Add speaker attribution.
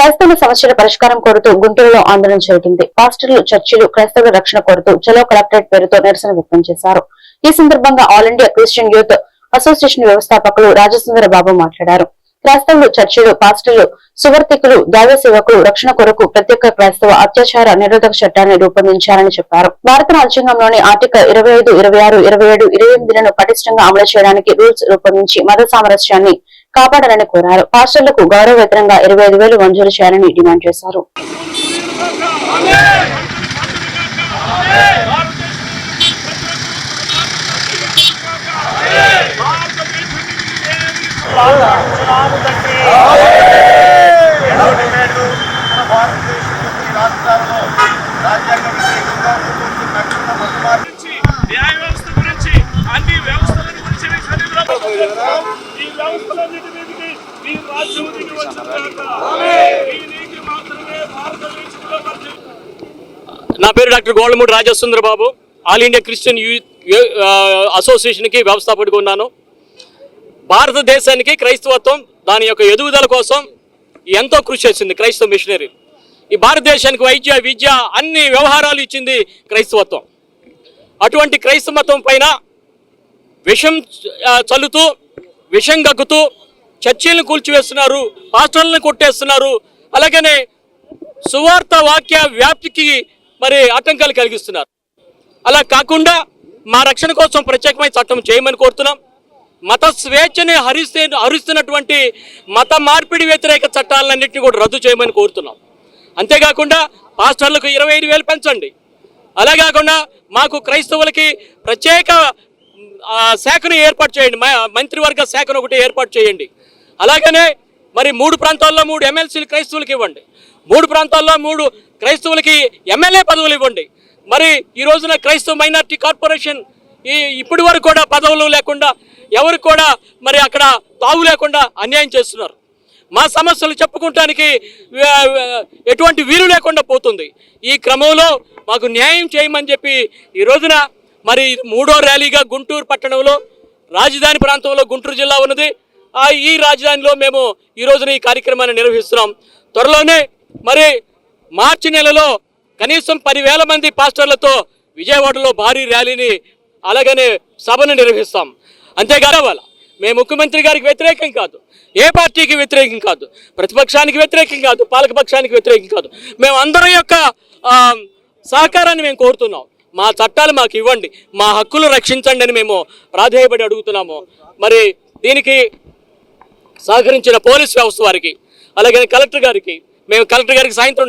Speaker 1: క్రైస్తవ సమస్యల పరిష్కారం కోరుతూ గుంటూరులో ఆందోళన జరిగింది పాస్టర్లు చర్చిలు క్రైస్తవుల రక్షణ కోరుతూ చలో కలెక్టరేట్ పేరుతో నిరసన వ్యక్తం చేశారు. ఈ సందర్భంగా all India Christian youth association వ్యవస్థాపకులు రాజసుందర బాబు మాట్లాడారు. క్రైస్తవులు చర్చిలు పాస్టర్లు సువర్తికులు దైవ సేవకులు రక్షణ కొరకు ప్రత్యేక క్రైస్తవ అత్యాచార నిరోధక చట్టాన్ని రూపొందించారని చెప్పారు. భారత రాజ్యాంగంలోని ఆర్టికల్ ఇరవై ఐదు ఇరవై ఆరు ఇరవై ఏడు ఇరవై ఎనిమిదిలను పటిష్టంగా అమలు చేయడానికి రూల్స్ రూపొందించి మత సామరస్యాన్ని కాపాడాలని కోరారు. పాస్టర్లకు గౌరవవేతనంగా ఇరవై ఐదు వేలు మంజూరు చేయాలని డిమాండ్ చేశారు.
Speaker 2: గురించి వ్యవస్థలన్నిటి మీదకి మీ రాజ్యం దిగి వచ్చిందాక ఈ నీతి మాత్రమే భారతదేశంలో పరిచయం. నా పేరు doctor Gollamudi Rajasundara Babu. All India Christian youth అసోసియేషన్కి వ్యవస్థాపకుడిగా ఉన్నాను. భారతదేశానికి క్రైస్తవత్వం దాని యొక్క ఎదుగుదల కోసం ఎంతో కృషి చేసింది క్రైస్తవ మిషనరీ. ఈ భారతదేశానికి వైద్య విద్య అన్ని వ్యవహారాలు ఇచ్చింది క్రైస్తవత్వం. అటువంటి క్రైస్తవ మతం పైన విషం చల్లుతూ విషం గక్కుతూ చర్చిలను కూల్చివేస్తున్నారు పాస్టర్లను కొట్టేస్తున్నారు. అలాగనే సువార్త వాక్య వ్యాప్తికి మరి ఆటంకాలు కలిగిస్తున్నారు. అలా కాకుండా మా రక్షణ కోసం ప్రత్యేకమైన చట్టం చేయమని కోరుతున్నాం. మత స్వేచ్ఛని హరిస్తే హరిస్తున్నటువంటి మత మార్పిడి వ్యతిరేక చట్టాలన్నింటినీ కూడా రద్దు చేయమని కోరుతున్నాం. అంతేకాకుండా పాస్టర్లకు ఇరవై ఐదు వేలు పెంచండి. అలా కాకుండా మాకు క్రైస్తవులకి ప్రత్యేక శాఖను ఏర్పాటు చేయండి. మంత్రివర్గ శాఖను ఒకటి ఏర్పాటు చేయండి. అలాగనే మరి మూడు ప్రాంతాల్లో మూడు ఎమ్మెల్సీలు క్రైస్తవులకు ఇవ్వండి. మూడు ప్రాంతాల్లో మూడు క్రైస్తవులకి ఎమ్మెల్యే పదవులు ఇవ్వండి. మరి ఈ రోజున క్రైస్తవ మైనార్టీ కార్పొరేషన్ ఈ ఇప్పటి వరకు కూడా పదవులు లేకుండా ఎవరు కూడా మరి అక్కడ తావు లేకుండా అన్యాయం చేస్తున్నారు. మా సమస్యలు చెప్పుకోవటానికి ఎటువంటి వీలు లేకుండా పోతుంది. ఈ క్రమంలో మాకు న్యాయం చేయమని చెప్పి ఈ రోజున మరి మూడో ర్యాలీగా గుంటూరు పట్టణంలో రాజధాని ప్రాంతంలో గుంటూరు జిల్లా ఉన్నది. ఈ రాజధానిలో మేము ఈ రోజున ఈ కార్యక్రమాన్ని నిర్వహిస్తున్నాం. త్వరలోనే మరి మార్చి నెలలో కనీసం పదివేల మంది పాస్టర్లతో విజయవాడలో భారీ ర్యాలీని అలాగనే సభను నిర్వహిస్తాం. అంతేకాదు మేము ముఖ్యమంత్రి గారికి వ్యతిరేకం కాదు. ఏ పార్టీకి వ్యతిరేకం కాదు. ప్రతిపక్షానికి వ్యతిరేకం కాదు. పాలకపక్షానికి వ్యతిరేకం కాదు. మేము అందరం యొక్క సహకారాన్ని మేము కోరుతున్నాం. మా చట్టాలు మాకు ఇవ్వండి. మా హక్కులు రక్షించండి అని మేము ప్రాధేయపడి అడుగుతున్నాము. మరి దీనికి సహకరించిన పోలీస్ వ్యవస్థ వారికి అలాగే కలెక్టర్ గారికి. మేము కలెక్టర్ గారికి సాయంత్రం